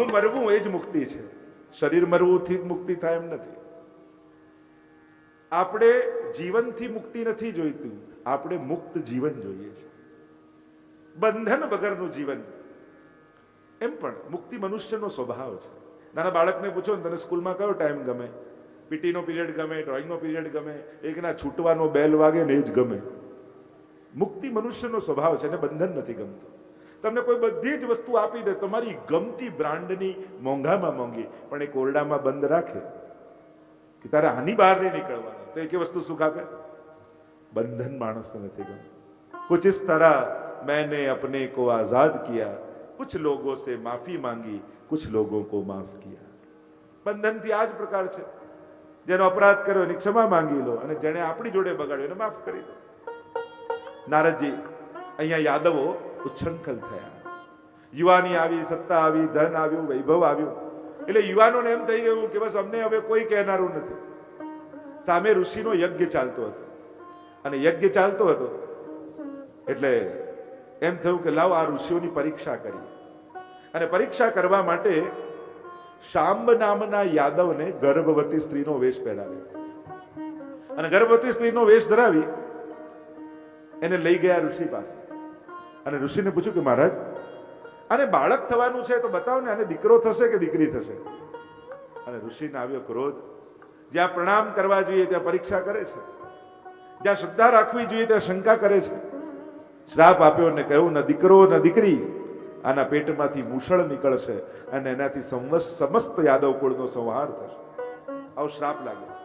હું મરવું એ જ મુક્તિ છે. શરીર મરવુંથી જ મુક્તિ થાય એમ નથી. આપણે જીવનથી મુક્તિ નથી જોઈતું, આપણે મુક્ત જીવન જોઈએ છે. બંધન વગરનું જીવન. એમ પણ મુક્તિ મનુષ્યનો સ્વભાવ છે. નાના બાળકને પૂછો ને, તને સ્કૂલમાં કયો ટાઈમ ગમે? પીટીનો પીરિયડ ગમે, ડ્રોઈંગનો પીરિયડ ગમે? એકના છૂટવાનો બેલ વાગે ને એ જ ગમે. મુક્તિ મનુષ્યનો સ્વભાવ છે અને બંધન નથી ગમતું. તમને કોઈ બધી જ વસ્તુ આપી દે, તમારી ગમતી બ્રાન્ડની મોંઘામાં મોંઘી, પણ એ કોરડામાં બંધ રાખે કે તારે આની બહાર નહીં નીકળવાનું. તો એક વસ્તુ સુખ આપે બંધન માણસ નથી ગમતું. કુછ ઇસ તરહ મેને અપને કો આઝાદ કિયા. કુછ લોગો સે માફી માંગી, કુછ લોગો કો માફ કિયા. બંધનથી આ જ પ્રકાર છે. જેનો અપરાધ કર્યો એની ક્ષમા માંગી લો અને જેણે આપણી જોડે બગાડ્યો એને માફ કરી દો. નારદજી, અહીંયા યાદવો ઉચ્છૃંખલ થયા. યુવાની આવી, સત્તા આવી, ધન આવ્યું, વૈભવ આવ્યું. એટલે યુવાનોને એમ થઈ ગયું કે બસ અમને હવે કોઈ કહેનારું નથી. સામે ઋષિનો યજ્ઞ ચાલતો હતો. અને યજ્ઞ ચાલતો હતો એટલે એમ થયું કે લાવ આ ઋષિઓની પરીક્ષા કરી. અને પરીક્ષા કરવા માટે શાંબ નામના યાદવને ગર્ભવતી સ્ત્રીનો વેશ પહેરાવ્યો. અને ગર્ભવતી સ્ત્રીનો વેશ ધરાવી એને લઈ ગયા ઋષિ પાસે. અને ઋષિને પૂછ્યું કે મહારાજ, આને બાળક થવાનું છે તો બતાવો ને આને દીકરો થશે કે દીકરી થશે? અને ઋષિને આવ્યો ક્રોધ. જ્યાં પ્રણામ કરવા જોઈએ, ત્યાં પરીક્ષા કરે છે. જ્યાં શ્રદ્ધા રાખવી જોઈએ, ત્યાં શંકા કરે છે. શ્રાપ આપ્યો અને કહ્યું, ન દીકરો, ન દીકરી. આના પેટમાંથી મૂષળ નીકળશે અને એનાથી સમસ્ત યાદવ કુળનો સંહાર થશે. આવો શ્રાપ લાગ્યો.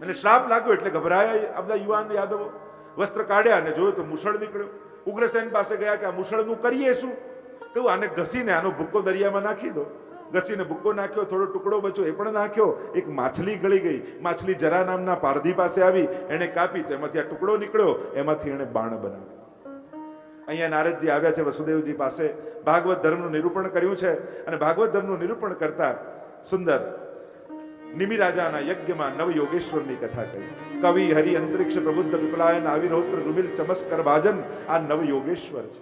એટલે શ્રાપ લાગ્યો એટલે ગભરાયા આ બધા યુવાન યાદવો. વસ્ત્ર કાઢ્યા અને જોયું તો મૂષળ નીકળ્યો. ઉગ્રસેન પાસે ગયા કે આ મૂષળનું કરીએ શું? કહ્યું, આને ઘસીને આનો ભૂક્કો દરિયામાં નાખી દો. ઘસીને ભૂક્કો નાખ્યો, થોડો ટુકડો બચ્યો, એ પણ નાખ્યો. એક માછલી ગળી ગઈ. માછલી જરા નામના પારધી પાસે આવી, એને કાપી, તેમાંથી આ ટુકડો નીકળ્યો, એમાંથી એને બાણ બનાવ્યો. અહીંયા નારદજી આવ્યા છે, વસુદેવજી પાસે. ભાગવત ધર્મનું નિરૂપણ કર્યું છે. અને ભાગવત ધર્મનું નિરૂપણ કરતા સુંદર નિમિ રાજાના યજ્ઞમાં નવ યોગેશ્વરની કથા કહી. કવિ હરિ અંતરિક્ષ પ્રબુદ્ધ વિપલાયન આવિરોત્ર રૂમિલ ચમસ્કર ભાજન આ નવ યોગેશ્વર છે.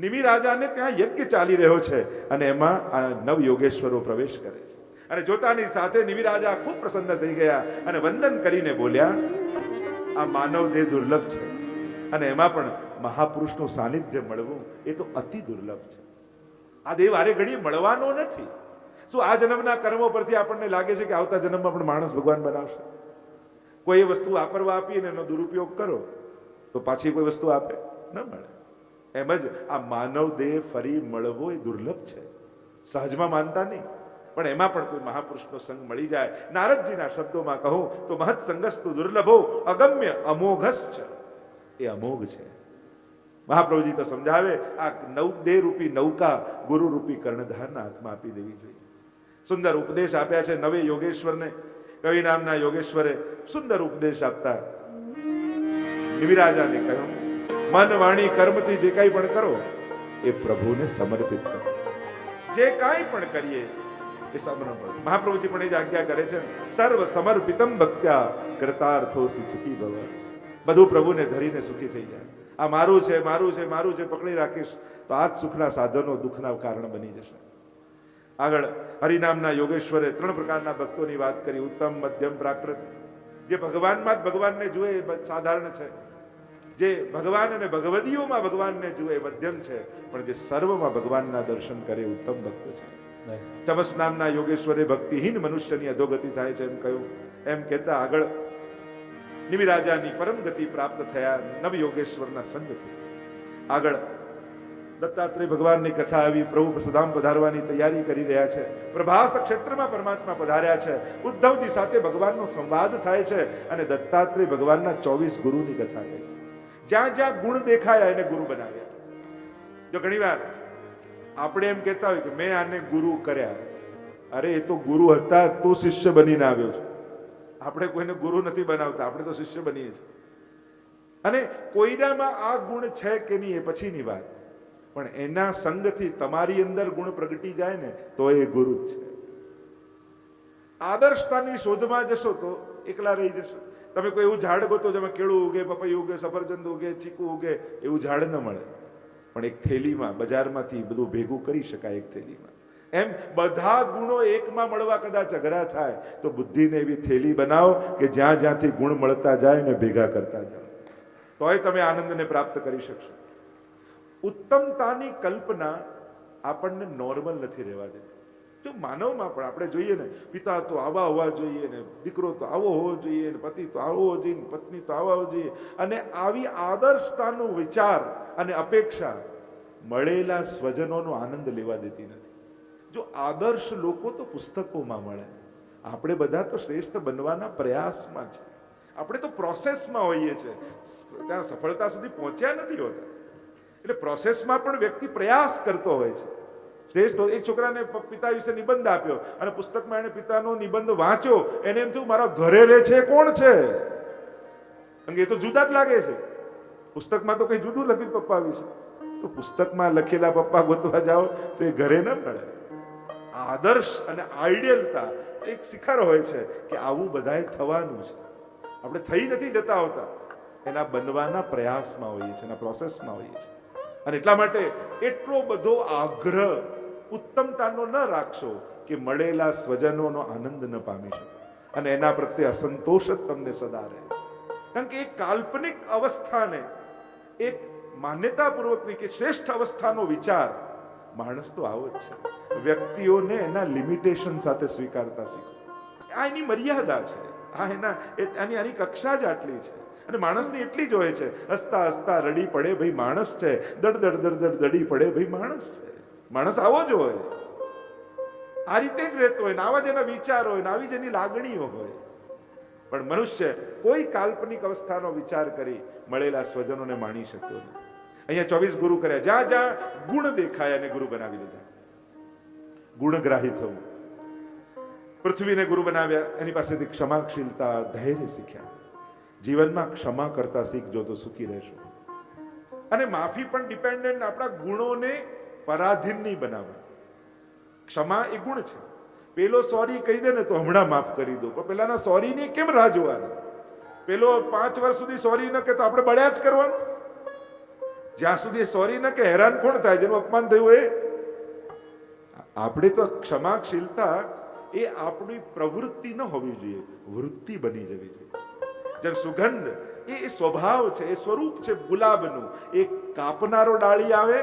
નિમિ રાજાને ત્યાં યજ્ઞ ચાલી રહ્યો છે અને એમાં આ નવ યોગેશ્વરો પ્રવેશ કરે છે. અને જોતાની સાથે નિમિ રાજા ખૂબ પ્રસન્ન થઈ ગયા અને વંદન કરીને બોલ્યા, આ માનવ દેહ દુર્લભ છે અને એમાં પણ મહાપુરુષનું સાનિધ્ય મળવું એ તો અતિ દુર્લભ છે. આ દેવ આરે ઘડી મળવાનો નથી. શું આ જન્મના કર્મો પરથી આપણને લાગે છે કે આવતા જન્મમાં પણ માણસ ભગવાન બનાવશે? કોઈ એ વસ્તુ વાપરવા આપી અને એનો દુરુપયોગ કરો, તો પાછી કોઈ વસ્તુ આપે, ન મળે. એમ જ આ માનવ દેહ ફરી મળવો એ દુર્લભ છે. સહજમાં માનતા નહીં. પણ એમાં પણ કોઈ મહાપુરુષનો સંગ મળી જાય. નારદજીના શબ્દોમાં કહું, તો મહત સંગસ્તુ દુર્લભો, અગમ્ય અમોઘસ છે એ અમોઘ છે. મહાપ્રભુજી તો સમજાવે, આ નવ દેહ રૂપી નૌકા ગુરુ રૂપી કર્ણધારના હાથમાં આપી દેવી જોઈએ. સુંદર ઉપદેશ આપ્યા છે નવે યોગેશ્વરને. કવિ નામના યોગેશ્વરે સુંદર ઉપદેશ આપતા. નિવિરાજાને કહ્યું, મન વાણી કર્મથી જે કાંઈ પણ કરો, એ પ્રભુને સમર્પિત કરો. જે કાંઈ પણ કરીએ, એ સમર્પણ મહાપ્રભુજી પણ એ જ આજ્ઞા કરે છે, સર્વ સમર્પિતમ ભક્ત્યા કૃતાર્થોસી સુખી ભવ બધું પ્રભુને ધરીને સુખી થઈ જાય. આ મારું છે મારું છે મારું છે, પકડી રાખીશ, તો આ જ સુખના સાધનો દુઃખના કારણ બની જશે. આગળ હરિનામના યોગેશ્વરે ત્રણ પ્રકારના ભક્તોની વાત કરી. ઉત્તમ મધ્યમ પ્રાકૃત. જે ભગવાનમાં જ ભગવાનને જુએ એ સાધારણ છે. જે ભગવાન અને ભગવદીઓમાં ભગવાનને જુએ મધ્યમ છે. પણ જે સર્વમાં ભગવાનના દર્શન કરે ઉત્તમ ભક્ત છે. ચમસ નામના યોગેશ્વરે ભક્તિહીન મનુષ્યની અધોગતિ થાય છે એમ કહ્યું. એમ કહેતા આગળ નિમિરાજાની પરમ ગતિ પ્રાપ્ત થયા નવ યોગેશ્વરના સંગથી આગળ દત્તાત્રેય ભગવાનની કથા આવી, પ્રભુ સુધામ પધારવાની તૈયારી કરી રહ્યા છે. પ્રભાસ ક્ષેત્રમાં પરમાત્મા પધાર્યા છે. ઉદ્ધવજી સાથે ભગવાનનો સંવાદ થાય છે અને દત્તાત્રેય ભગવાનના ચોવીસ ગુરુની કથા કહી જ્યાં જ્યાં ગુણ દેખાયા એને ગુરુ બનાવ્યા. જો ઘણીવાર આપણે એમ કહેતા હોય કે મેં આને ગુરુ કર્યા. અરે, એ તો ગુરુ હતા, તું શિષ્ય બનીને આવ્યો છે. આપણે કોઈને ગુરુ નથી બનાવતા, આપણે તો શિષ્ય બનીએ છીએ. અને કોઈનામાં આ ગુણ છે કે નહીં એ પછીની વાત. પણ એના સંગથી તમારી અંદર ગુણ પ્રગટી જાય ને, તો એ ગુરુ જ છે. આદર્શતાની શોધમાં જશો તો એકલા રહી જશો. તમે કોઈ એવું ઝાડ ગોતો જેમાં કેળું ઉગે, પપૈયું ઉગે સફરજંદ ઉગે, ચીકુ ઉગે, એવું ઝાડ ન મળે. પણ એક થેલીમાં, બજારમાંથી બધું ભેગું કરી શકાય એક થેલીમાં. એમ બધા ગુણો એકમાં મળવા કદાચ અઘરા થાય, તો બુદ્ધિને એવી થેલી બનાવો કે જ્યાં જ્યાંથી ગુણ મળતા જાય ને ભેગા કરતા જાઓ તોય તમે આનંદને પ્રાપ્ત કરી શકશો. ઉત્તમતાની કલ્પના આપણને નોર્મલ નથી રહેવા દેતી. જો માનવમાં પણ આપણે જોઈએ ને, પિતા તો આવા હોવા જોઈએ ને, દીકરો તો આવો હોવો જોઈએ ને, પતિ તો આવો હોવો જોઈએ પત્ની તો આવા હોવો જોઈએ અને આવી આદર્શતાનો વિચાર અને અપેક્ષા મળેલા સ્વજનોનો આનંદ લેવા દેતી નથી. જો આદર્શ લોકો તો પુસ્તકોમાં મળે. આપણે બધા તો શ્રેષ્ઠ બનવાના પ્રયાસમાં છે આપણે તો પ્રોસેસમાં હોઈએ છીએ. ત્યાં સફળતા સુધી પહોંચ્યા નથી હોતા. એટલે પ્રોસેસમાં પણ વ્યક્તિ પ્રયાસ કરતો હોય છે. શ્રેષ્ઠ એક છોકરાને પિતા વિશે નિબંધ આપ્યો અને પુસ્તકમાં એને પિતાનો નિબંધ વાંચ્યો. એને એમ થયું, મારા ઘરે રહે છે કોણ છે? કારણ કે એ તો જુદા જ લાગે છે. પુસ્તકમાં તો કઈ જુદું લખ્યું પપ્પા વિશે. તો પુસ્તકમાં લખેલા પપ્પા ગોતવા જાઓ તો એ ઘરે ન મળે આદર્શ અને આઈડિયલતા એક શિખર હોય છે કે આવું બધાએ થવાનું છે. આપણે થઈ નથી જતા હોતા. એના બનવાના પ્રયાસમાં હોઈએ છીએ, એના પ્રોસેસમાં હોઈએ છીએ. અને એટલા માટે એટલો બધો આગ્રહ ઉત્તમતાનો ન રાખશો કે મળેલા સ્વજનોનો આનંદ ન પામી શકો. અને એના પ્રત્યે અસંતોષ જ તમને સદા રહે. કારણ કે એક કાલ્પનિક અવસ્થાને એક માન્યતાપૂર્વકની કે શ્રેષ્ઠ અવસ્થાનો વિચાર માણસ તો આવો જ છે. વ્યક્તિઓને એના લિમિટેશન સાથે સ્વીકારતા શીખો. આ એની મર્યાદા છે. આ એના એની આની કક્ષા જ આટલી છે. અને માણસની એટલી જ હોય છે. હસતા હસતા રડી પડે ભાઈ માણસ છે. દડ દડ દડ દડ દડી પડે ભાઈ માણસ છે. માણસ આવો જ હોય. આ રીતે જ રહેતો હોય આવા જ એના વિચાર હોય ને, આવી જ એની લાગણીઓ હોય. પણ મનુષ્ય કોઈ કાલ્પનિક અવસ્થાનો વિચાર કરી મળેલા સ્વજનોને માણી શક્યો નથી અહીંયા ચોવીસ ગુરુ કર્યા. જ્યાં જ્યાં ગુણ દેખાય અને ગુરુ બનાવી દીધા. ગુણગ્રાહી થવું. પૃથ્વીને ગુરુ બનાવ્યા. એની પાસેથી ક્ષમાશીલતા, ધૈર્ય શીખ્યા. જીવનમાં ક્ષમા કરતા શીખજો તો સુખી રહેશો. અને માફી પણ ડિપેન્ડન્ટ આપણા ગુણોને પરાધીન નહીં બનાવે. ક્ષમા એ ગુણ છે. પેલો સોરી કહી દે ને તો હમણાં માફ કરી દો. પણ પેલાના સોરી ની કેમ રાહ જોવાની પેલો પાંચ વર્ષ સુધી સોરી ન કે તો આપણે બળ્યા જ કરવાનું. જ્યાં સુધી સોરી ન કે હેરાન કોણ થાય? જેનું અપમાન થયું એ? આપણે તો ક્ષમાશીલતા એ આપણી પ્રવૃત્તિ ન હોવી જોઈએ. વૃત્તિ બની જવી જોઈએ. જેમ સુગંધ, એ સ્વભાવ છે, એ સ્વરૂપ છે ગુલાબનું. એ કાપનારો ડાળી આવે,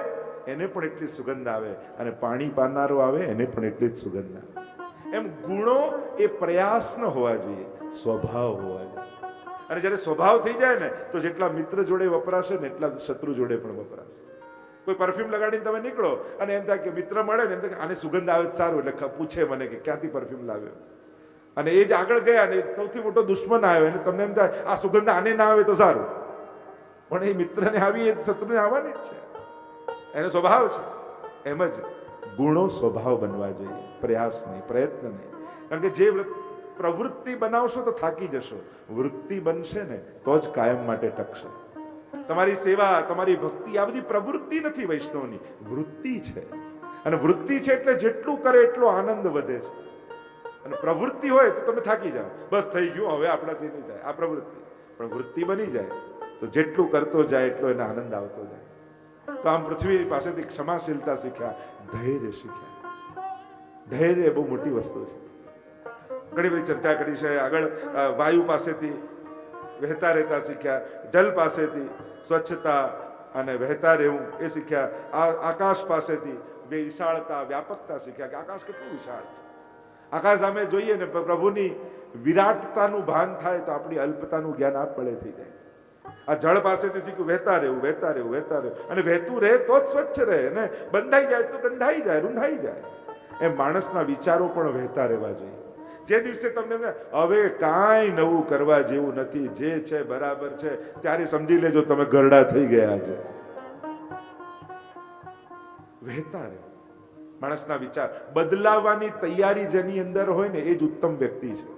એને પણ એટલી સુગંધ આવે. અને પાણી પાનારો આવે, એને પણ એટલી જ સુગંધ આવે. એમ ગુણો એ પ્રયાસ ન હોવા જોઈએ, સ્વભાવ હોવા જોઈએ. અને જ્યારે સ્વભાવ થઈ જાય ને, તો જેટલા મિત્ર જોડે વપરાશે ને, એટલા શત્રુ જોડે પણ વપરાશે. કોઈ પરફ્યુમ લગાડીને તમે નીકળો, અને એમ થાય કે મિત્ર મળે ને, એમ થાય આને સુગંધ આવે સારું, એટલે પૂછે મને કે, ક્યાંથી પરફ્યુમ લાવ્યો? અને એ જ આગળ ગયા ને સૌથી મોટો દુશ્મન આવ્યો. અને તમને એમ થાય, આ સુગંધ આને ના આવે તો સારું. પણ એ મિત્રને આવી, એ શત્રુને આવવાની જ છે. એનો સ્વભાવ છે. એમ જ ગુણો સ્વભાવ બનવા જોઈએ. પ્રયાસ નહીં, પ્રયત્ન નહીં. કારણ કે જે પ્રવૃત્તિ બનાવશો તો થાકી જશો. વૃત્તિ બનશે ને તો જ કાયમ માટે ટકશે. તમારી સેવા, તમારી ભક્તિ, આ બધી પ્રવૃત્તિ નથી વૈષ્ણવની. વૃત્તિ છે. અને વૃત્તિ છે એટલે જેટલું કરે એટલો આનંદ વધે છે. અને પ્રવૃત્તિ હોય તો તમે થાકી જાઓ. બસ થઈ ગયું, હવે આપણાથી નહીં થાય. આ પ્રવૃત્તિ. પણ વૃત્તિ બની જાય તો જેટલું કરતો જાય એટલો એને આનંદ આવતો જાય. તો આમ પૃથ્વી પાસેથી ક્ષમાશીલતા શીખ્યા, ધૈર્ય શીખ્યા. ધૈર્ય બહુ મોટી વસ્તુ છે. ઘણી બધી ચર્ચા કરી છે. આગળ વાયુ પાસેથી વહેતા રહેતા શીખ્યા, જલ પાસેથી સ્વચ્છતા અને વહેતા રહેવું એ શીખ્યા. આ, આકાશ પાસેથી બે વિશાળતા, વ્યાપકતા શીખ્યા કે આકાશ કેટલું વિશાળ છે? આકાશ સામે જોઈએ ને પ્રભુની વિરાટતાનું ભાન થાય તો આપણી અલ્પતાનું જ્ઞાન આપમેળે થઈ જાય. આ જળ પાસેથી શીખ્યું વહેતા રહેવું વહેતા રહેવું વહેતા રહેવું. અને વહેતું રહે તો જ સ્વચ્છ રહે, ને? બંધાઈ જાય તો ગંધાઈ જાય, રૂંધાઈ જાય. એમ માણસના વિચારો પણ વહેતા રહેવા જોઈએ. જે દિવસે તમને હવે કાંઈ નવું કરવા જેવું નથી, જે છે બરાબર છે, ત્યારે સમજી લેજો તમે ગરડા થઈ ગયા છે. વહેતા રહે. માણસના વિચાર. બદલાવાની તૈયારી જેની અંદર હોય ને, એ જ ઉત્તમ વ્યક્તિ છે.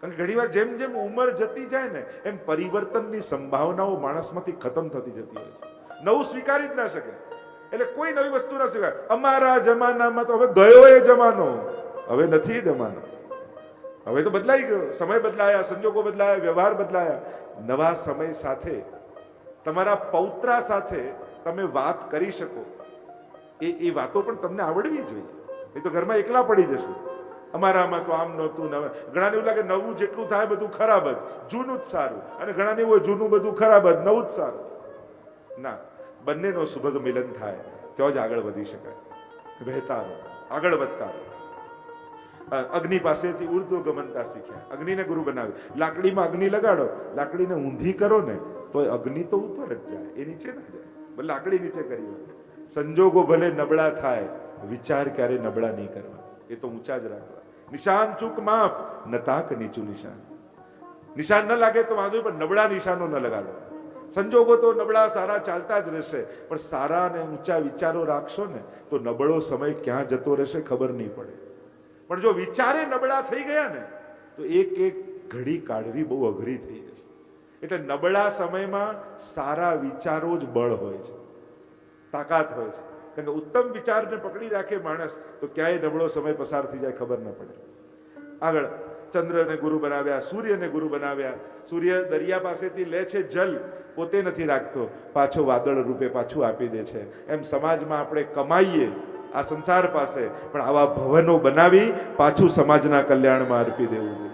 કારણ ઘણીવાર જેમ જેમ ઉંમર જતી જાય ને, એમ પરિવર્તનની સંભાવનાઓ માણસમાંથી ખતમ થતી જતી હોય છે. નવું સ્વીકારી જ ના શકે. એટલે કોઈ નવી વસ્તુ ના સ્વીકાર. અમારા જમાનામાં તો હવે ગયો એ જમાનો. હવે નથી જમાનો. હવે તો બદલાઈ ગયો. સમય બદલાયા, સંજોગો બદલાયા, વ્યવહાર બદલાયા. નવા સમય સાથે તમારા પૌત્રા સાથે તમે વાત કરી શકો. એ એ વાતો પણ તમને આવડવી જોઈએ. એ તો ઘરમાં એકલા પડી જશું. અમારામાં તો આમ નહોતું, નવે ઘણાને એવું લાગે નવું જેટલું થાય બધું ખરાબ જ. જૂનું જ સારું. અને ઘણાને એવું જૂનું બધું ખરાબ જ, નવું જ સારું. ના, બંનેનો સુભગ મિલન થાય તો જ આગળ વધી શકાય. વહેતા આગળ વધતા અગ્નિ પાસેથી ઉર્ધ્વ ગમનતા શીખ્યા. અગ્નિને ગુરુ બનાવ્યું. લાકડીમાં અગ્નિ લગાડો. લાકડીને ઊંધી કરો ને તો અગ્નિ તો ઉપર જ જાય. એ નીચે ના જાય. લાકડી નીચે કરી હોય. સંજોગો ભલે નબળા થાય, વિચાર ક્યારે નબળા નહીં કરવા. એ તો ઊંચા જ રાખવા. નિશાન ચૂક માફ, ન નીચું નિશાન. નિશાન ન લાગે તો વાંધો પણ નબળા નિશાનો ન લગાડો. સંજોગો તો નબળા, સારા ચાલતા જ રહેશે. પણ સારા અને ઊંચા વિચારો રાખશો ને, તો નબળો સમય ક્યાં જતો રહેશે ખબર નહીં પડે. પણ જો વિચારે નબળા થઈ ગયા ને, તો એક એક ઘડી કાઢવી બહુ અઘરી થઈ જશે. એટલે નબળા સમયમાં સારા વિચારો જ બળ હોય છે. તાકાત હોય છે. કારણ કે ઉત્તમ વિચારને પકડી રાખે માણસ, તો ક્યાંય નબળો સમય પસાર થઈ જાય ખબર ન પડે. આગળ, ચંદ્રને ગુરુ બનાવ્યા, સૂર્યને ગુરુ બનાવ્યા. સૂર્ય દરિયા પાસેથી લે છે જલ, પોતે નથી રાખતો. પાછો વાદળ રૂપે પાછું આપી દે છે. એમ સમાજમાં આપણે કમાઈએ આ સંસાર પાસે, પણ આવા ભવનો બનાવી પાછું સમાજના કલ્યાણમાં અર્પી દેવું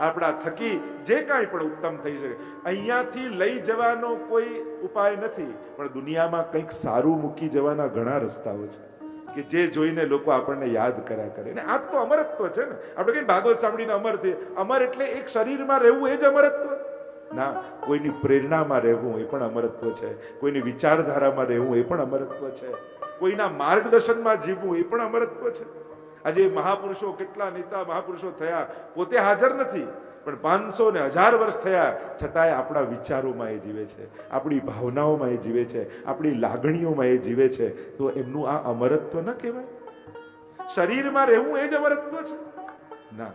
આપણા થકી જે કાંઈ પણ ઉત્તમ થઈ શકે. અહીંયાથી લઈ જવાનો કોઈ ઉપાય નથી, પણ દુનિયામાં કંઈક સારું મૂકી જવાના ઘણા રસ્તાઓ છે, કે જે જોઈને લોકો આપણને યાદ કર્યા કરે. ને આ તો અમરત્વ છે ને. આપણે કઈ ભાગવત સાંભળીને અમર થઈ અમર એટલે એક શરીરમાં રહેવું એ જ અમરત્વ. ના, કોઈની પ્રેરણામાં રહેવું એ પણ અમરત્વ છે. કોઈની વિચારધારામાં રહેવું એ પણ અમરત્વ છે. કોઈના માર્ગદર્શનમાં જીવવું એ પણ અમરત્વ છે. આજે મહાપુરુષો કેટલા નેતા મહાપુરુષો થયા, પોતે હાજર નથી, પણ પાંચસો ને હજાર વર્ષ થયા, છતાંય આપણા વિચારોમાં એ જીવે છે, આપણી ભાવનાઓમાં એ જીવે છે, આપણી લાગણીઓમાં એ જીવે છે. તો એમનું આ અમરત્વ ન કહેવાય? શરીરમાં રહેવું એ જ અમરત્વ છે? ના,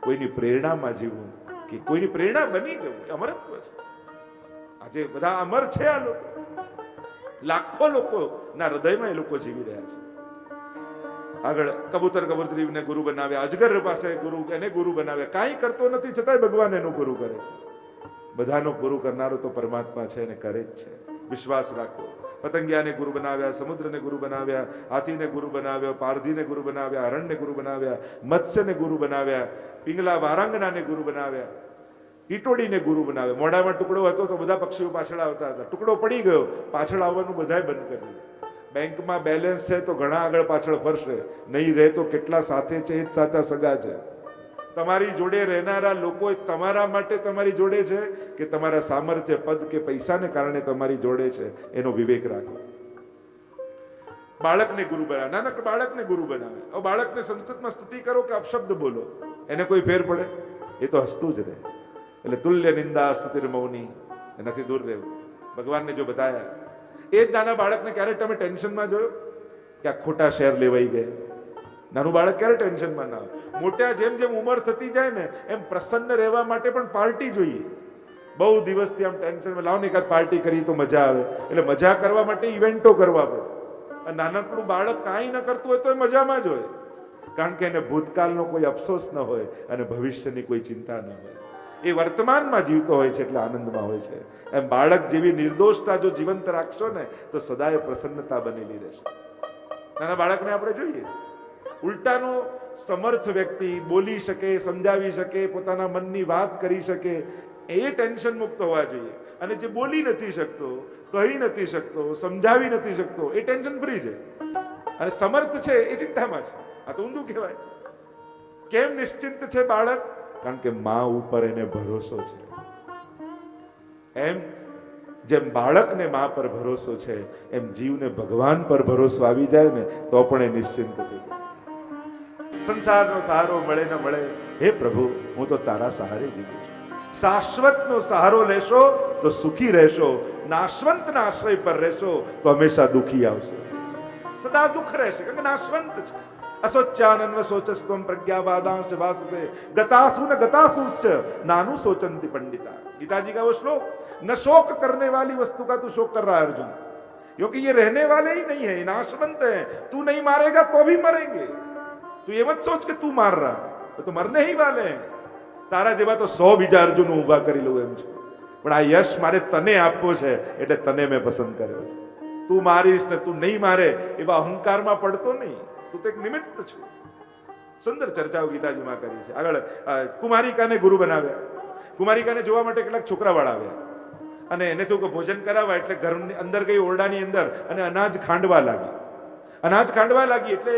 કોઈની પ્રેરણામાં જીવવું કે કોઈની પ્રેરણા બની જવું એ અમરત્વ છે. આજે બધા અમર છે આ લોકો. લાખો લોકો ના હૃદયમાં એ લોકો જીવી રહ્યા છે. આગળ કબૂતર કબૂતરીને ગુરુ બનાવ્યા અજગર પાસે ગુરુ, એને ગુરુ બનાવ્યા કાંઈ કરતો નથી, છતાંય ભગવાન એનું ગુરુ કરે. બધાનો ગુરુ કરનારો તો પરમાત્મા છે અને કરે જ છે. વિશ્વાસ રાખો. પતંગિયાને ગુરુ બનાવ્યા, સમુદ્રને ગુરુ બનાવ્યા, હાથીને ગુરુ બનાવ્યો, પારધીને ગુરુ બનાવ્યા, હરણને ગુરુ બનાવ્યા, મત્સ્યને ગુરુ બનાવ્યા, પિંગલા વારાંગનાને ગુરુ બનાવ્યા ટીટોડીને ગુરુ બનાવ્યા. મોઢામાં ટુકડો હતો તો બધા પક્ષીઓ પાછળ આવતા હતા. ટુકડો પડી ગયો. પાછળ આવવાનું બધાય બંધ કરી દીધું. બેંકમાં બેલેન્સ છે તો ઘણા આગળ પાછળ ફરશે. નહીં રહે તો કેટલા સાથે છે, એ જ સાચા સગા છે. તમારી જોડે રહેનારા લોકો તમારા માટે તમારી જોડે છે કે તમારા સામર્થ્ય, પદ કે પૈસાને કારણે તમારી જોડે છે? એનો વિવેક રાખો. બાળકને ગુરુ બનાવે. નાનક બાળકને ગુરુ બનાવે. હવે બાળકને સંસ્કૃતમાં સ્તુતિ કરો કે અપશબ્દ બોલો? એને કોઈ ફેર પડે? એ તો હસતું જ રહે. એટલે તુલ્ય નિંદા સ્તુતિર મૌની એનાથી દૂર રહેવું. ભગવાનને જો બતાયા એ જ નાના બાળકને ક્યારે તમે ટેન્શનમાં જોયો? કે આ ખોટા શેર લેવાઈ ગયા? નાનું બાળક ક્યારે ટેન્શનમાં ના આવે મોટા જેમ જેમ ઉંમર થતી જાય ને, એમ પ્રસન્ન રહેવા માટે પણ પાર્ટી જોઈએ. બહુ દિવસથી આમ ટેન્શનમાં લાવો ને એકાદ પાર્ટી કરી તો મજા આવે. એટલે મજા કરવા માટે ઇવેન્ટો કરવા પડે. અને નાનકડું બાળક કાંઈ ન કરતું હોય તો એ મજામાં જ હોય. કારણ કે એને ભૂતકાળનો કોઈ અફસોસ ન હોય અને ભવિષ્યની કોઈ ચિંતા ન હોય. એ વર્તમાનમાં જીવતો હોય છે એટલે આનંદમાં હોય છે. એમ બાળક જેવી નિર્દોષતા જો જીવંત રાખશો ને, તો સદાય પ્રસન્નતા બનેલી રહેશે. નાના બાળકને આપણે જોઈએ. ઉલટાનો સમર્થ વ્યક્તિ બોલી શકે, સમજાવી શકે, પોતાના મનની વાત કરી શકે, એ ટેન્શન મુક્ત હોવા જોઈએ. અને જે બોલી નથી શકતો, કહી નથી શકતો, સમજાવી નથી શકતો, એ ટેન્શન ફ્રી છે. અને સમર્થ છે એ ચિંતામાં છે. આ તો ઊંધું કહેવાય. કેમ નિશ્ચિંત છે બાળક? કારણ કે મા ઉપર એને ભરોસો છે. એમ જેમ બાળકને મા પર ભરોસો છે, એમ જીવને ભગવાન પર ભરોસો આવી જાય ને, તો પણ એ નિશ્ચિંત થઈ જાય. સંસારનો સહારો મળે ન મળે, હે પ્રભુ, હું તો તારા સહારે જીવું છું. શાશ્વતનો સહારો લેશો તો સુખી રહેશો, નાશવંતના આશ્રય પર રહેશો તો હંમેશા દુખી આવશે. સદા દુઃખ રહેશે, કારણ કે નાશવંત છે. असोचानन्व सोचस्व प्रज्ञावादांश से गतासु न गतासुश्च नानु सोचंती पंडिता। गीताजी का वो श्लोक न शोक करने वाली वस्तु का तू शोक कर रहा है अर्जुन। क्योंकि ये रहने वाले ही नहीं है नाशवंत है। तू नहीं मारेगा तो भी मरेंगे। तू ये मत सोच के तू मार रहा तो, तो मरने ही वाले हैं। તારા જેવા તો સો બીજા અર્જુનો ઊભા કરી લઉં એમ છું પણ આ યશ મારે તને આપવો છે એટલે તને મેં પસંદ કર્યો છે તું મારીશ ને તું નહીં મારે એવા તું તો એક નિમિત્ત છું. સુંદર ચર્ચાઓ ગીતાજીમાં કરી છે. આગળ કુમારિકાને ગુરુ બનાવ્યા. કુમારિકાને જોવા માટે કેટલાક છોકરા આવ્યા. અને એને થયું કે ભોજન કરાવવા એટલે ઘરની અંદર ગઈ ઓરડાની અંદર અને અનાજ ખાંડવા લાગી. અનાજ ખાંડવા લાગી એટલે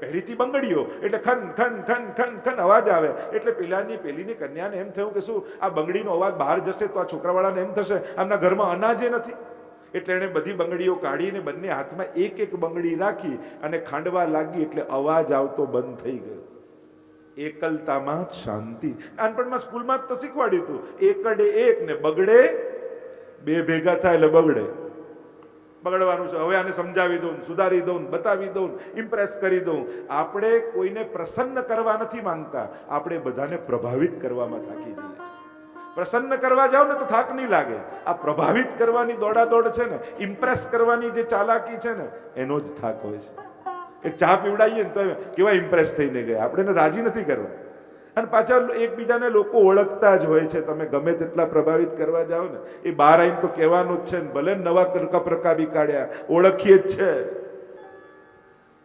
પહેરીથી બંગડીઓ, એટલે ખન ખન ખન ખન ખન અવાજ આવે. એટલે પેલાની, પેલીની કન્યાને એમ થયું કે શું, આ બંગડીનો અવાજ બહાર જશે તો આ છોકરાવાળાને એમ થશે, આમના ઘરમાં અનાજે નથી. એટલે એણે બધી બંગડીઓ કાઢીને બંને હાથમાં એક એક બંગડી રાખી અને ખાંડવા લાગી એટલે અવાજ આવતો બંધ થઈ ગયો. એકલતામાં જ શાંતિ. નાનપણમાં સ્કૂલમાં જ તો શીખવાડ્યું હતું એકડે એક ને બગડે, બે ભેગા થાય એટલે બગડે. બગડવાનું છે હવે આને સમજાવી દઉં, સુધારી દઉં, બતાવી દઉં ઇમ્પ્રેસ કરી દઉં. આપણે કોઈને પ્રસન્ન કરવા નથી માંગતા. આપણે બધાને પ્રભાવિત કરવામાં થાકી જઈએ. પ્રસન્ન કરવા જાવ ને તો થાક નહીં લાગે. આ પ્રભાવિત કરવાની દોડાદોડ છે ને, ઇમ્પ્રેસ કરવાની જે ચાલાકી છે ને, એનો જ થાક હોય છે. એક ચા પીવડાવીએ ને તો કેવા ઇમ્પ્રેસ થઈને ગયા. આપણે એને રાજી નથી કરવા. અને પાછા એકબીજાને લોકો ઓળખતા જ હોય છે. તમે ગમે તેટલા પ્રભાવિત કરવા જાઓ ને, એ બહાર આવીને તો કહેવાનું જ છે ને, ભલે નવા કપરકાવી કાઢ્યા ઓળખીએ જ છે.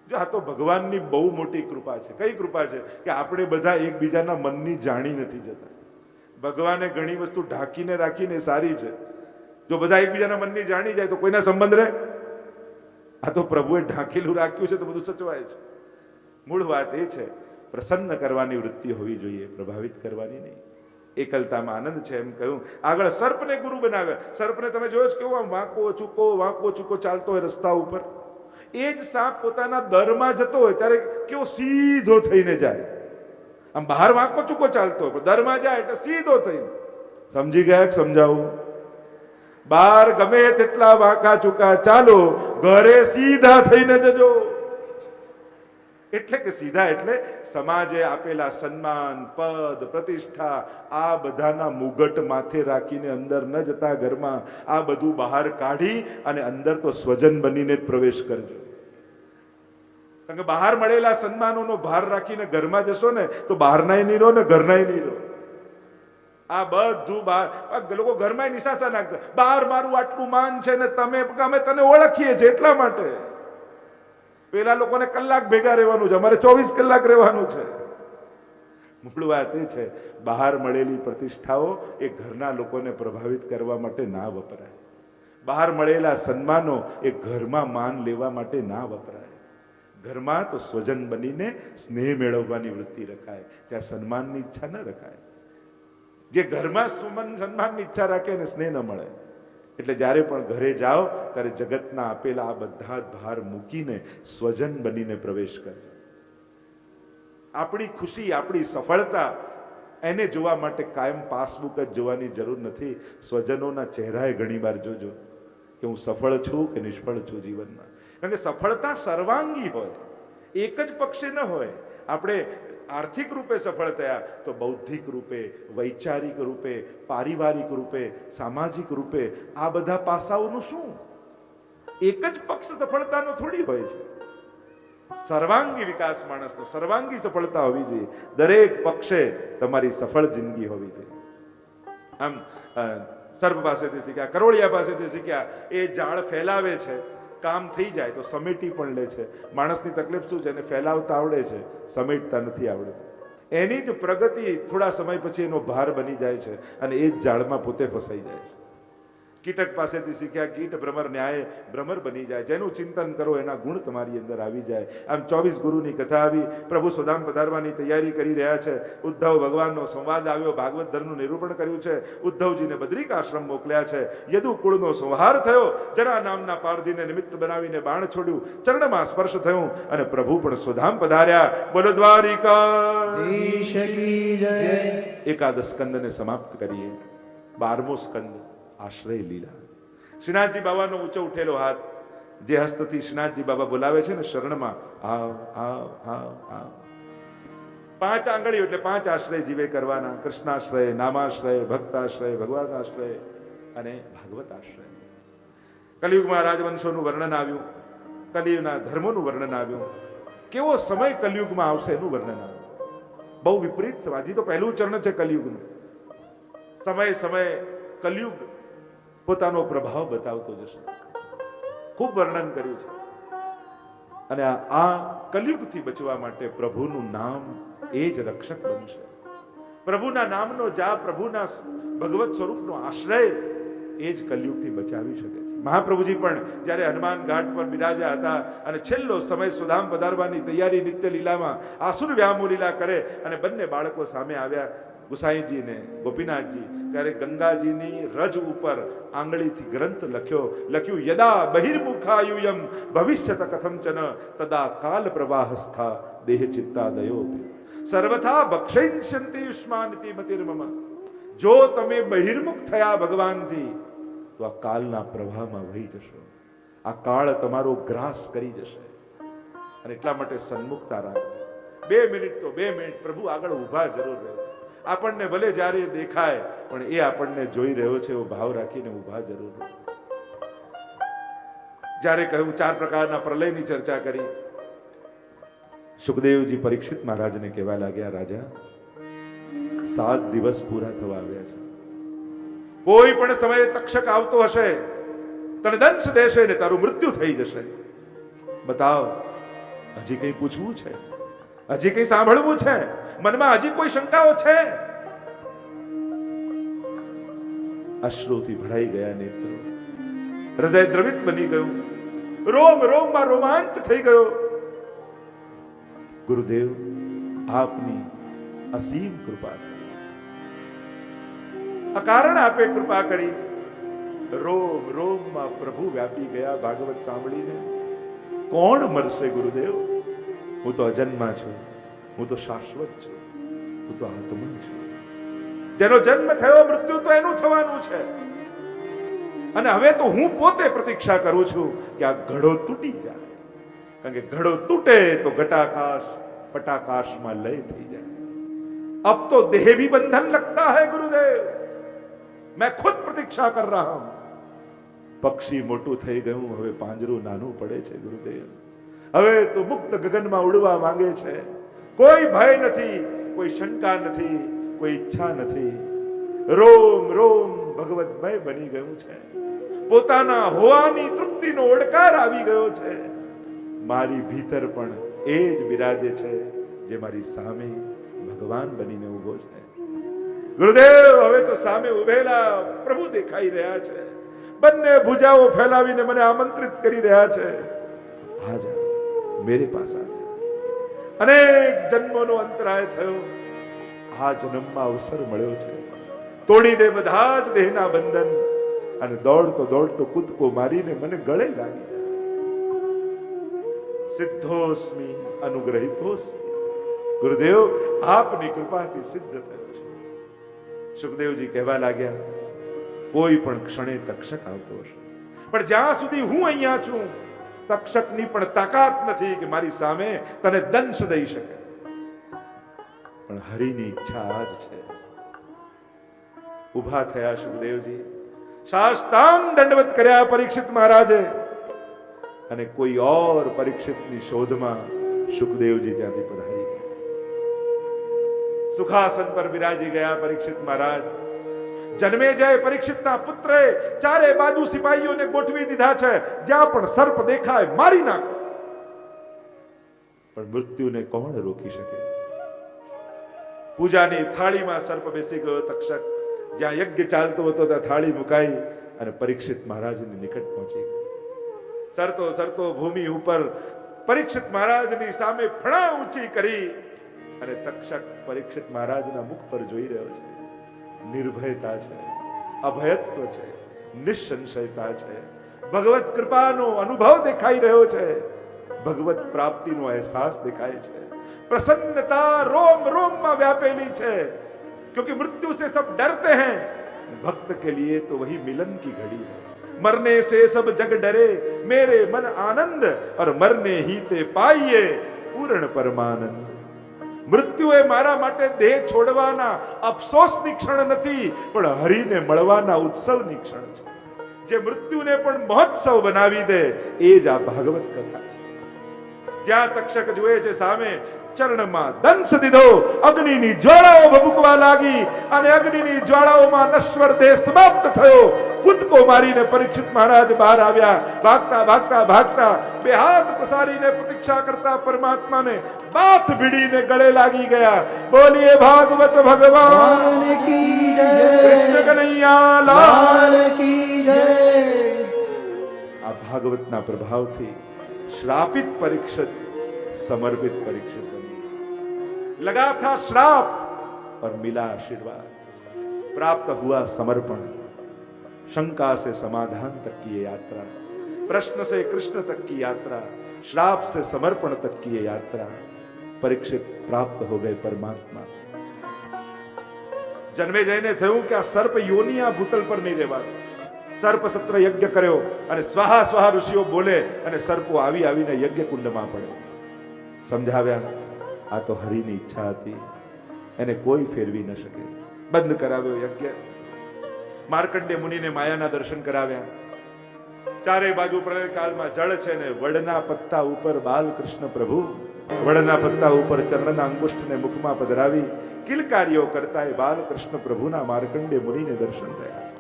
જો આ તો ભગવાનની બહુ મોટી કૃપા છે. કઈ કૃપા છે? કે આપણે બધા એકબીજાના મનની જાણી નથી જતા. ભગવાને ઘણી વસ્તુ ઢાંકીને રાખીને સારી છે. જો બધા એકબીજાના મનની જાણી જાય તો કોઈના સંબંધ રહે? આ તો પ્રભુએ ઢાંકેલું રાખ્યું છે તો બધું સચવાય છે. મૂળ વાત એ છે, પ્રસન્ન કરવાની વૃત્તિ હોવી જોઈએ, પ્રભાવિત કરવાની નહીં. એકલતામાં આનંદ છે એમ કહ્યું. આગળ સર્પને ગુરુ બનાવે. સર્પને તમે જોયો કેવો આમ વાંકો ચૂકો વાંકો ચૂકો ચાલતો હોય રસ્તા ઉપર. એ જ સાપ પોતાના દરમાં જતો હોય, ત્યારે કેવો સીધો થઈને જાય. આમ બહાર વાંકો ચૂકો ચાલતો પણ દરમાં જાય એટલે સીધો થઈને. સમજી ગયા સમજાવું? બાર ગમે તેટલા વાંકા ચૂકા ચાલો, ઘરે સીધા થઈને જજો. એટલે કે સીધા એટલે સમાજે આપેલા સન્માન, પદ, પ્રતિષ્ઠા, આ બધાના મુગટ માથે રાખીને અંદર ન જતા ઘરમાં આ બધું બહાર કાઢી અને અંદર તો સ્વજન બનીને જ પ્રવેશ કરજો. કારણ કે બહાર મળેલા સન્માનોનો ભાર રાખીને ઘરમાં જશો ને, તો બહારનાય નહીં રહો ને ઘરનાય નહીં રહો. આ બધું બહાર લોકો ઘરમાં નિશાસા નાખતા બહાર મારું આટલું માન છે ને તમે, અમે તને ઓળખીએ છીએ એટલા માટે. પેલા લોકોને કલાક ભેગા રહેવાનું છે, અમારે ચોવીસ કલાક રહેવાનું છે. મૂળ વાત એ છે, બહાર મળેલી પ્રતિષ્ઠાઓ એ ઘરના લોકોને પ્રભાવિત કરવા માટે ના વપરાય. બહાર મળેલા સન્માનો એ ઘરમાં માન લેવા માટે ના વપરાય. ઘરમાં તો સ્વજન બનીને સ્નેહ મેળવવાની વૃત્તિ રખાય. ત્યાં સન્માનની ઈચ્છા ન રખાય. જે ઘરમાં સુમન, સન્માનની ઈચ્છા રાખે એને સ્નેહ ન મળે. એટલે જ્યારે પણ ઘરે જાઓ, ત્યારે જગતના આપેલા આ બધા ભાર મૂકીને સ્વજન બનીને પ્રવેશ કરે. આપણી ખુશી, આપણી સફળતા એને જોવા માટે કાયમ પાસબુક જ જોવાની જરૂર નથી. સ્વજનોના ચહેરાએ ઘણીવાર જોજો કે હું સફળ છું કે નિષ્ફળ છું જીવનમાં. કારણ કે સફળતા સર્વાંગી હોય. એક જ પક્ષે ન હોય. આપણે આર્થિક રૂપે સફળ થયા તો બૌદ્ધિક રૂપે વૈચારિક રૂપે પારિવારિક રૂપે સામાજિક રૂપે આ બધા પાસાઓનું શું? એક જ પક્ષ સફળતાનો થોડી હોય છે. સર્વાંગી વિકાસ માણસનો સર્વાંગી સફળતા હોવી જોઈએ. દરેક પક્ષે તમારી સફળ જિંદગી હોવી જોઈએ. આમ અ, સર્પ પાસેથી શીખ્યા કરોળિયા પાસેથી શીખ્યા એ જાળ ફેલાવે છે. કામ થઈ જાય તો સમેટી પણ લે છે. માણસની તકલીફ શું છે? એને ફેલાવતા આવડે છે. સમેટતા નથી આવડતું. એની જ પ્રગતિ થોડા સમય પછી એનો ભાર બની જાય છે અને એ જ જાળમાં પોતે ફસાઈ જાય છે. કીટક પાસેથી શીખ્યા કીટ ભ્રમર ન્યાય ભ્રમર બની જાય. જેનું ચિંતન કરો એના ગુણ તમારી અંદર આવી જાય. આમ ચોવીસ ગુરુની કથા આવી. પ્રભુ સુદામ પધારવાની તૈયારી કરી રહ્યા છે. ઉદ્ધવ ભગવાનનો સંવાદ આવ્યો. ભાગવત ધર્મનું નિરૂપણ કર્યું છે. ઉદ્ધવજીને બદ્રિક આશ્રમ મોકલ્યા છે. યદુ કુળનો સંહાર થયો. જરા નામના પારધીને નિમિત્ત બનાવીને બાણ છોડ્યું. ચરણમાં સ્પર્શ થયું અને પ્રભુ પણ સુધામ પધાર્યા. બોલો દ્વારિકા. એકાદશ સ્કંદને સમાપ્ત કરીએ. બારમો સ્કંદ. આશ્રય લીલા શ્રીનાથજી બાબાનો ઊંચો ઉઠેલો હાથ, જે હસ્તથી શ્રીનાથજી બાબા બોલાવે છે ને શરણમાં, આવ આવ આવ આવ. પાંચ આંગળીઓ એટલે પાંચ આશ્રય જીવે કરવાના, કૃષ્ણાશ્રય, નામાશ્રય, ભક્તાશ્રય ભગવાન આશ્રય અને ભાગવત આશ્રય કલિયુગમાં રાજવંશોનું વર્ણન આવ્યું, કલિયુગના ધર્મોનું વર્ણન આવ્યું. કેવો સમય કલિયુગમાં આવશે એનું વર્ણન આવ્યું. બહુ વિપરીત સમાજી તો પહેલું ચરણ છે કલિયુગનું. સમય સમય કલિયુગ પોતાનો પ્રભાવ બતાવતો જશે. ખૂબ વર્ણન કર્યું છે. અને આ- કલયુગથી બચવા માટે પ્રભુનું નામ એ જ રક્ષક બનશે. પ્રભુના નામનો જા પ્રભુના ભગવત સ્વરૂપનો આશ્રય એ જ કલયુગથી બચાવી શકે છે. મહાપ્રભુજી પણ જ્યારે હનુમાન ઘાટ પર બિરાજ્યા હતા અને છેલ્લો સમય સુધામ પધારવાની તૈયારી નિત્ય લીલામાં આસુર વ્યામો લીલા કરે અને બંને બાળકો સામે આવ્યા ગુસાઈજી ને ગોપીનાથજી, ત્યારે ગંગાજીની રજ ઉપર આંગળીથી ગ્રંથ લખ્યો, લખ્યું, યદા બહિર્મુખાયુયમ ભવિષ્યત કથમચન તદા કાલ પ્રવાહસ્થા દેહ ચિત્તાદયો સર્વથા ભક્ષયંતી યુષ્માનિતિ મતિર્મમ. જો તમે બહિર્મુખ થયા ભગવાનથી, તો આ કાલના પ્રવાહમાં વહી જશો. આ કાળ તમારો ગ્રાસ કરી જશે. અને એટલા માટે સન્મુખતા રાખો બે મિનિટ તો, બે મિનિટ, પ્રભુ આગળ ઊભા જરૂર રહે આપણને ભલે જ્યારે દેખાય, પણ એ આપણને જોઈ રહ્યો છે, એવો ભાવ રાખીને ઊભા જરૂર જ્યારે કહ્યું, ચાર પ્રકારના પ્રલયની ચર્ચા કરી. સુખદેવજી પરીક્ષિત મહારાજને કહેવા લાગ્યા, રાજા, સાત દિવસ પૂરા થવા આવ્યા છે. કોઈ પણ સમયે તક્ષક આવતો હશે, તને દંશ દેશે ને તારું મૃત્યુ થઈ જશે. બતાવ, હજી કંઈ પૂછવું છે? હજી કંઈ સાંભળવું છે? મનમાં હજી કોઈ શંકાઓ છે? અશ્રુથી ભરાઈ ગયા નેત્રો. હૃદય દ્રવિત બની ગયું. રોમ, રોમમાં રોમાંચ થઈ ગયો. ગુરુદેવ, આપની અસીમ કૃપા અકારણ આપે કૃપા કરી. રોમ, રોમમાં પ્રભુ વ્યાપી ગયા ભાગવત સાંભળીને. કોણ મરશે ગુરુદેવ? હું તો અજન્મા છું. હું તો શાશ્વત છું હું તો આત્મા છું જેનો જન્મ થયો મૃત્યુ તો એનું થવાનું છે અને હવે તો હું પોતે પ્રતીક્ષા કરું છું કે આ ઘડો તૂટી જાય કારણ કે ઘડો તૂટે તો ઘટાકાશ પટાકાશમાં લય થઈ જાય अब तो देह भी बंधन लगता है गुरुदेव मैं खुद प्रतीक्षा कर रहा हूं પક્ષી મોટું થઈ ગયું હવે પાંજરું નાનું પડે છે ગુરુદેવ હવે તો મુક્ત ગગનમાં ઉડવા માંગે છે કોઈ ભય નથી, કોઈ શંકા નથી, કોઈ ઈચ્છા નથી. રોમ રોમ, ભગવતમય બની ગયું છે. પોતાના હોવાની તૃપ્તિનો ઓડકાર આવી ગયો છે. મારી ભીતર પણ એ જ બિરાજે છે જે મારી સામે ભગવાન બનીને ઊભો છે. ગુરુદેવ, હવે તો સામે ઉભેલા પ્રભુ દેખાઈ રહ્યા છે. બંને ભુજાઓ ફેલાવીને મને આમંત્રિત કરી રહ્યા છે. હાજા, મેરે પાસ અનેક જન્મોનો અંતરાય થયો. આ જન્મમાં અવસર મળ્યો છે. તોડી દે બધા જ દેહના બંધન અને દોડતો દોડતો કૂદકો મારીને મને ગળે લાગી. સિદ્ધોસ્મી અનુગ્રહિતોસ્મી. ગુરુદેવ, આપની કૃપાથી સિદ્ધ થયો છે. સુખદેવજી કહેવા લાગ્યા, કોઈ પણ ક્ષણે તક્ષક આવતો હશે. પણ જ્યાં સુધી હું અહીંયા છું તક્ષકની પણ તાકાત નથી કે મારી સામે તને દંશ દઈ શકે. પણ હરિની ઈચ્છા આ જ છે. ઊભા થયા સુખદેવજી. સાષ્ટાંગ દંડવત કર્યા પરીક્ષિત મહારાજે. અને કોઈ ઓર પરીક્ષિતની શોધમાં સુખદેવજી ત્યાંથી પધારી ગયા. સુખાસન પર બિરાજી ગયા પરીક્ષિત મહારાજ. જન્મે જય પરીક્ષિતના પુત્રે, ચારે બાજુ સિપાહીઓને ગોઠવી દીધા છે. જ્યાં પણ સર્પ દેખાય, મારી નાખો. પણ મૃત્યુને કોણ રોકી શકે? પૂજાની થાળીમાં સર્પ બેસી ગયો તક્ષક જ્યાં યજ્ઞ ચાલતો હતો, ત્યાં થાળી મુકાઈ અને પરીક્ષિત મહારાજની નિકટ પહોંચી સરતો સરતો ભૂમિ ઉપર પરીક્ષિત મહારાજની સામે ફણા ઊંચી કરી અને તક્ષક પરીક્ષિત મહારાજના મુખ પર જોઈ રહ્યો છે. નિર્ભયતા છે અભયત્વ છે નિસંશયતા છે ભગવત કૃપાનો અનુભવ દેખાઈ રહ્યો છે ભગવત પ્રાપ્તિનો અહેસાસ દેખાય છે प्रसन्नता रोम रोम में व्यापेली है क्योंकि मृत्यु से सब डरते हैं भक्त के लिए तो वही मिलन की घड़ी है मरने से सब जग डरे मेरे मन आनंद और मरने ही ते पाइए પૂર્ણ પરમાનંદ મૃત્યુ એ મારા માટે દેહ છોડવાના અફસોસની ક્ષણ નથી, પણ હરિને મળવાના ઉત્સવની ક્ષણ છે. જે મૃત્યુને પણ મહોત્સવ બનાવી દે, એ જ આ ભાગવત કથા છે. જ્યાં તક્ષક જોયે છે સામે ચરણમાં દંશ દીધો. અગ્નિની જ્વાળાઓ ભભૂકવા લાગી અને અગ્નિની જ્વાળાઓમાં નશ્વર દેહ સમાપ્ત થયો. કૂદકો મારીને પરીક્ષિત મહારાજ બહાર આવ્યા. ભાગતા ભાગતા ભાગતા બે હાથ પસારીને પ્રતીક્ષા કરતા પરમાત્માને બાથ ભીડીને ગળે લાગી ગયા. બોલીએ ભાગવત ભગવાન. ભગવાન કી જય. કૃષ્ણ કનૈયા લાલ. કી જય. આ ભાગવતના પ્રભાવથી શ્રાપિત પરીક્ષિત समर्पित परीक्षित बनी लगा था श्राप और मिला आशीर्वाद प्राप्त हुआ समर्पण शंका से समाधान तक की ये यात्रा प्रश्न से कृष्ण तक की यात्रा श्राप से समर्पण तक की ये यात्रा परीक्षित प्राप्त हो गए परमात्मा જન્મે જઈને થયું કે આ સર્પ યોની આ ભૂતલ પર નહીં રહેવાનું સર્પ સત્ર યજ્ઞ કર્યો અને સ્વાહા સ્વાહા ઋષિઓ બોલે અને સર્પો આવી આવીને યજ્ઞ કુંડમાં પડે સમજાવ્યા, આ તો હરિની ઈચ્છા હતી. એને કોઈ ફેરવી ન શકે. બંધ કરાવ્યો યજ્ઞ. માર્કંડે મુનિને માયાના દર્શન કરાવ્યા. ચારે બાજુ પ્રલય કાળમાં જળ છે ને વડના પત્તા ઉપર બાલકૃષ્ણ પ્રભુ. વડના પત્તા ઉપર ચંદ્રના અંગુષ્ઠને મુખમાં પધરાવી કિલકારીઓ કરતા એ બાલકૃષ્ણ પ્રભુના માર્કંડે મુનિને દર્શન થયા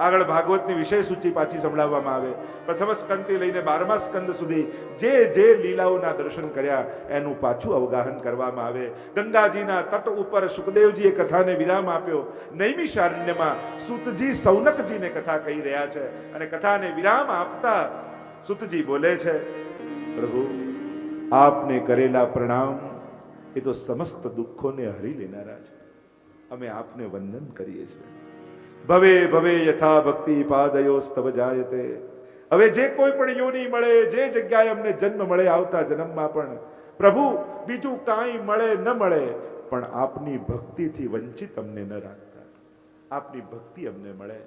આગળ ભાગવતની વિષય સૂચિ પાછી સંભળાવવામાં આવે. પ્રથમ સ્કંદથી લઈને બારમા સ્કંદ સુધી જે જે લીલાઓના દર્શન કર્યા, એનું પાછું અવગાહન કરવામાં આવે. ગંગાજીના તટ ઉપર સુખદેવજીએ કથાને વિરામ આપ્યો. નૈમિષારણ્યમાં સુતજી સૌનકજીને કથા કહી રહ્યા છે અને કથાને વિરામ આપતા સુતજી બોલે છે, પ્રભુ, આપને કરેલા પ્રણામ, એ તો સમસ્ત દુઃખોને હરી લેનારા છે. અમે આપને વંદન કરીએ છીએ. ભવે ભવે યથા ભક્તિ પાદયો સ્તવ જાયતે. હવે જે કોઈ પણ યોની મળે, જે જગ્યાએ અમને જન્મ મળે, આવતા જન્મમાં પણ, પ્રભુ, બીજું કાંઈ મળે, ન મળે, પણ આપની ભક્તિથી વંચિત અમને ન રાખતા. આપની ભક્તિ અમને મળે.